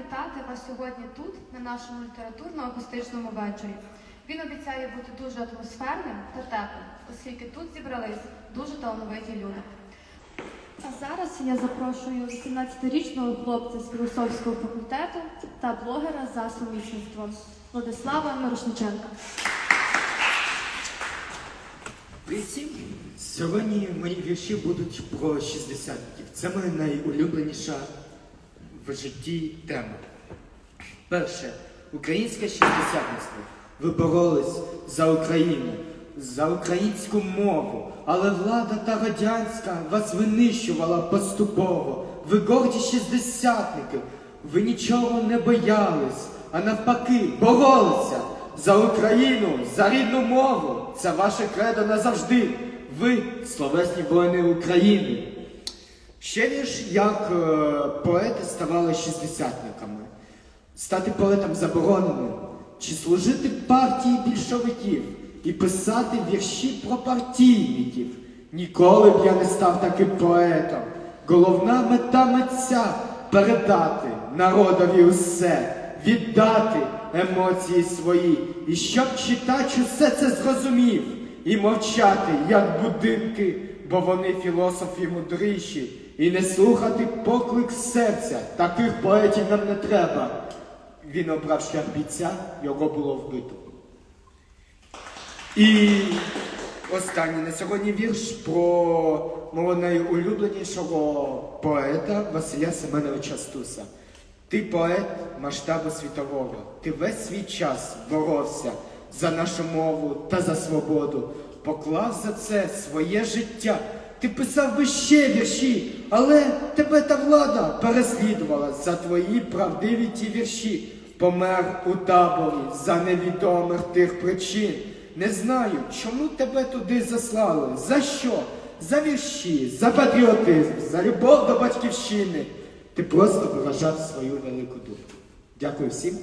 вітати вас сьогодні тут, на нашому літературно-акустичному вечорі. Він обіцяє бути дуже атмосферним та теплим, оскільки тут зібрались дуже талановиті люди. А зараз я запрошую 18-річного хлопця з філософського факультету та блогера за сумісництвом Владислава Мирошниченка. Привіт! Сьогодні мої вірші будуть про шістдесятників. Це моя найулюбленіша в житті тема. Перше. Українське шістдесятництво. Ви боролись за Україну, за українську мову, але влада та радянська вас винищувала поступово. Ви горді шістдесятники, ви нічого не боялись, а навпаки, боролися за Україну, за рідну мову. Це ваше кредо назавжди. Ви словесні воїни України. Ще вірш, як е, поети ставали шістдесятниками. Стати поетом заборонено, чи служити партії більшовиків і писати вірші про партійників. Ніколи б я не став таким поетом. Головна мета митця передати народові усе, віддати емоції свої, і щоб читач усе це зрозумів, і мовчати, як будинки, бо вони філософі мудріші, і не слухати поклик серця. Таких поетів нам не треба. Він обрав шлях бійця, його було вбито. І останній на сьогодні вірш про мого найулюбленішого поета Василя Семеновича Стуса. Ти поет масштабу світового. Ти весь свій час боровся за нашу мову та за свободу. Поклав за це своє життя. Ти писав би ще вірші, але тебе та влада переслідувала за твої правдиві ті вірші. Помер у таборі за невідомих тих причин. Не знаю, чому тебе туди заслали. За що? За вірші, за патріотизм, за любов до батьківщини. Ти просто виражав свою велику думку. Дякую всім.